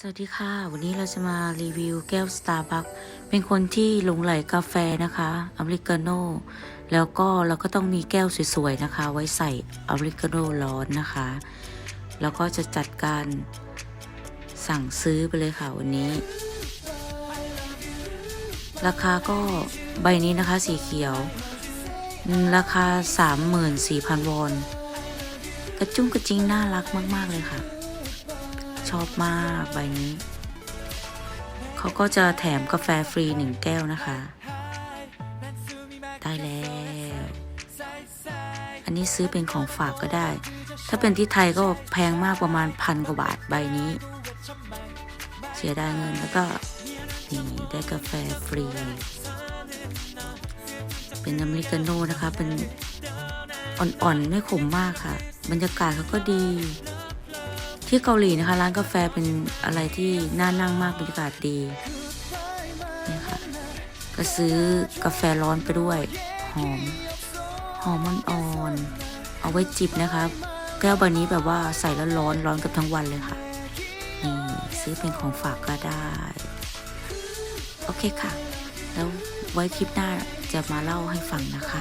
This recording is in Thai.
สวัสดีค่ะ วันนี้เราจะมารีวิวแก้ว Starbucks เป็นคนที่หลงไหลกาแฟนะคะอเมริกาโน่แล้วก็เราก็ต้องมีแก้วสวยๆนะคะ ไว้ใส่อเมริกาโน่ร้อนนะคะ แล้วก็จะจัดการสั่งซื้อไปเลยค่ะวันนี้ ราคาก็ใบนี้นะคะสีเขียวอืมราคา 34,000 วอน กระจุ้งกระจิงน่ารักมาก ๆ เลยค่ะ ชอบมากใบนี้ เขาก็จะแถมกาแฟฟรีหนึ่งแก้วนะคะ ได้แล้ว อันนี้ซื้อเป็นของฝากก็ได้ ถ้าเป็นที่ไทยก็แพงมากประมาณพันกว่าบาทใบนี้ เสียดายเงินแล้วก็นี่ได้กาแฟฟรี เป็นอเมริกาโน่นะคะ เป็นอ่อนๆ ไม่ขมมากค่ะ บรรยากาศเขาก็ดี ที่เกาหลีนะคะ ร้านกาแฟเป็นอะไรที่น่านั่งมากบรรยากาศดีนี่ค่ะก็ซื้อกาแฟร้อนไปด้วย หอม หอมอ่อนๆเอาไว้จิบนะคะแก้วใบนี้แบบว่าใส่แล้วร้อนร้อนกับทั้งวันเลยค่ะนี่ซื้อเป็นของฝากก็ได้ โอเคค่ะ แล้วไว้คลิปหน้าจะมาเล่าให้ฟังนะคะ